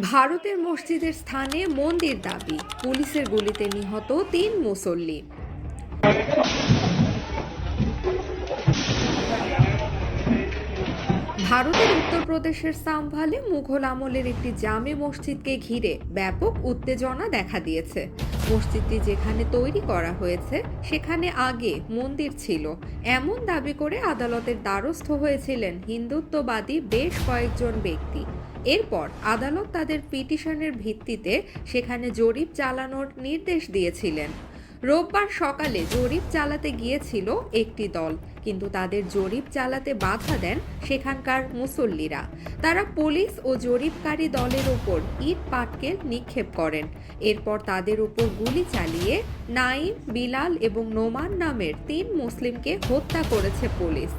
ভারতের মসজিদের স্থানে মন্দির দাবি। পুলিশের গুলিতে নিহত তিন মুসল্লি। ভারতের উত্তরপ্রদেশের সাম্ভালে মুঘল আমলের একটি জামে মসজিদকে ঘিরে ব্যাপক উত্তেজনা দেখা দিয়েছে। মসজিদটি যেখানে তৈরি করা হয়েছে, সেখানে আগে মন্দির ছিল। এমন দাবি করে আদালতের দ্বারস্থ হয়েছিলেন হিন্দুত্ববাদী বেশ কয়েকজন ব্যক্তি। এরপর আদালত তাদের পিটিশনের ভিত্তিতে সেখানে জরিপ চালানোর নির্দেশ দিয়েছিলেন। রোববার সকালে জরিপ চালাতে গিয়েছিল একটি দল, কিন্তু তাদের জরিপ চালাতে বাধা দেন সেখানকার মুসল্লিরা। তারা পুলিশ ও জরিপকারী দলের ওপর ইট পাটকেল নিক্ষেপ করেন। এরপর তাদের উপর গুলি চালিয়ে নাইম, বিলাল এবং নোমান নামের তিন মুসলিমকে হত্যা করেছে পুলিশ।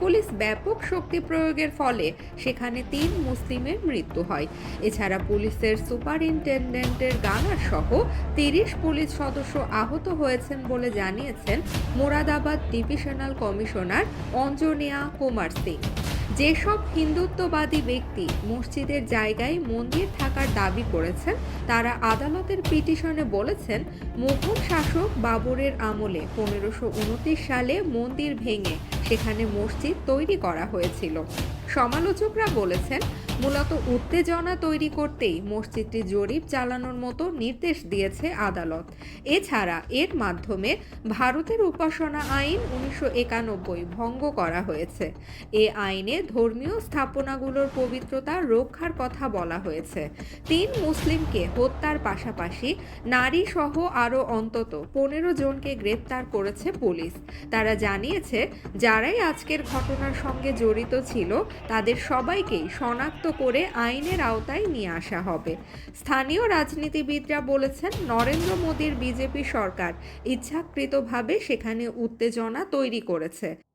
পুলিশ ব্যাপক শক্তি প্রয়োগের ফলে সেখানে তিন মুসলিমের মৃত্যু হয়। এছাড়া পুলিশের সুপারিনটেন্ডেন্টের গানার সহ তিরিশ পুলিশ সদস্য আহত হয়েছেন বলে জানিয়েছেন মোরাদাবাদ ডিভিশনাল কমিশনার অঞ্জনিয়া কুমার সিং। যেসব হিন্দুত্ববাদী ব্যক্তি মসজিদের জায়গায় মন্দির থাকার দাবি করেছেন, তারা আদালতের পিটিশনে বলেছেন, মুঘল শাসক বাবরের আমলে পনেরোশো সালে মন্দির ভেঙে সেখানে মসজিদ তৈরি করা হয়েছিল। সমালোচকরা বলেছেন মূলত উত্তেজনা তৈরি করতেই মসজিদটি জরিপ চালানোর মতো নির্দেশ দিয়েছে আদালত। এছাড়া এর মাধ্যমে ভারতের উপাসনা আইন উনিশশো একানব্বই ভঙ্গ করা হয়েছে। এ আইনে ধর্মীয় স্থাপনাগুলোর পবিত্রতা রক্ষার কথা বলা হয়েছে। তিন মুসলিমকে হত্যার পাশাপাশি নারী সহ আরও অন্তত পনেরো জনকে গ্রেপ্তার করেছে পুলিশ। তারা জানিয়েছে, যারাই আজকের ঘটনার সঙ্গে জড়িত ছিল, তাদের সবাইকেই শনাক্ত করে আইনের আওতায় নিয়ে আসা হবে। স্থানীয় রাজনীতিবিদরা বলেছেন, নরেন্দ্র মোদীর বিজেপি সরকার ইচ্ছাকৃতভাবে সেখানে উত্তেজনা তৈরি করেছে।